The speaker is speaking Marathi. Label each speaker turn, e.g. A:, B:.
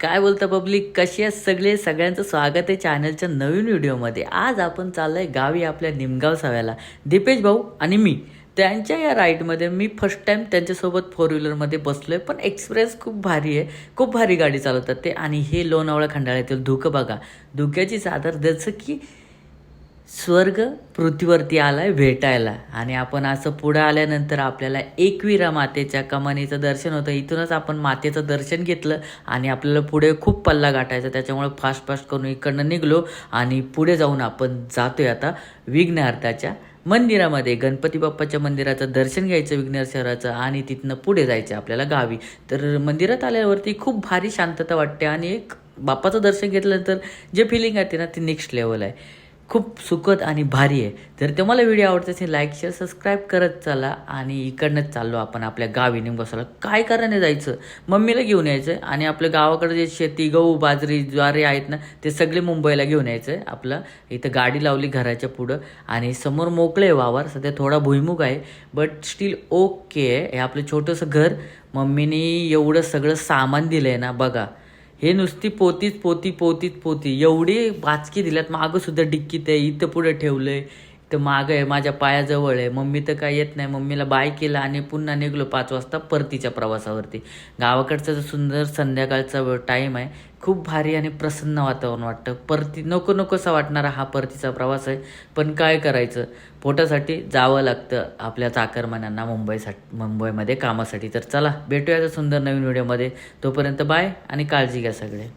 A: काय बोलतं पब्लिक कशी आहे सगळे? सगळ्यांचं स्वागत आहे चॅनलच्या नवीन व्हिडिओमध्ये. आज आपण चाललोय गावी आपल्या निमगाव सव्याला. दीपेश भाऊ आणि मी. त्यांच्या या राईडमध्ये मी फर्स्ट टाईम त्यांच्यासोबत फोर व्हीलरमध्ये बसलो आहे पण एक्सप्रेस खूप भारी आहे. खूप भारी गाडी चालवतात ते. आणि हे लोणावळा खंडाळ्यातील धुकं बघा. धुक्याची चादर जसं की स्वर्ग पृथ्वीवरती आलाय भेटायला. आणि आपण असं पुढं आल्यानंतर आपल्याला एकविरा मातेच्या कमानीचं दर्शन होतं. इथूनच आपण मातेचं दर्शन घेतलं आणि आपल्याला पुढे खूप पल्ला गाठायचा. त्याच्यामुळे फास्ट फास्ट करून इकडनं निघलो आणि पुढे जाऊन आपण जातोय आता विघ्नहर्ताच्या मंदिरामध्ये. गणपती बाप्पाच्या मंदिराचं दर्शन घ्यायचं विघ्नेर शहराचं आणि तिथनं पुढे जायचं आपल्याला गावी. तर मंदिरात आल्यावरती खूप भारी शांतता वाटते आणि एक बाप्पाचं दर्शन घेतल्यानंतर जे फिलिंग येते ना ती नेक्स्ट लेवल आहे. खूप सुखद आणि भारी आहे. तर तुम्हाला व्हिडिओ आवडत असेल लाईक शेअर सबस्क्राईब करत चला आणि इकडनंच चाललो आपण आपल्या गावी निंबसाला. काय करायला जायचं? मम्मीला घेऊन यायचं आणि आपल्या गावाकडे जे शेती गहू बाजरी ज्वारी आहेत ना ते सगळे मुंबईला घेऊन यायचं आपलं इथं गाडी लावली घराच्या पुढं आणि समोर मोकळे वावर. सध्या थोडा भुईमुग आहे बट स्टील ओके आहे. हे आपलं छोटंसं घर. मम्मीने एवढं सगळं सामान दिलं आहे ना बघा. हे नुसती पोतीच पोती पोतीच पोती. एवढी बाचकी दिल्यात. मागं सुद्धा डिक्कीत आहे. इथं पुढे ठेवलंय. तर मागं आहे माझ्या पायाजवळ आहे. मम्मी तर काय येत नाही. मम्मीला बाय केलं आणि पुन्हा निघलो पाच वाजता परतीच्या प्रवासावरती. गावाकडचा जो सुंदर संध्याकाळचा टाईम आहे खूप भारी आणि प्रसन्न वातावरण वाटतं. परती नको नकोसा वाटणारा हा परतीचा प्रवास आहे. पण काय करायचं? पोटासाठी जावं लागतं आपल्या चाकरमान्यांना मुंबईसाठी मुंबईमध्ये कामासाठी. तर चला भेटूया सुंदर नवीन व्हिडिओमध्ये तोपर्यंत बाय आणि काळजी घ्या सगळे.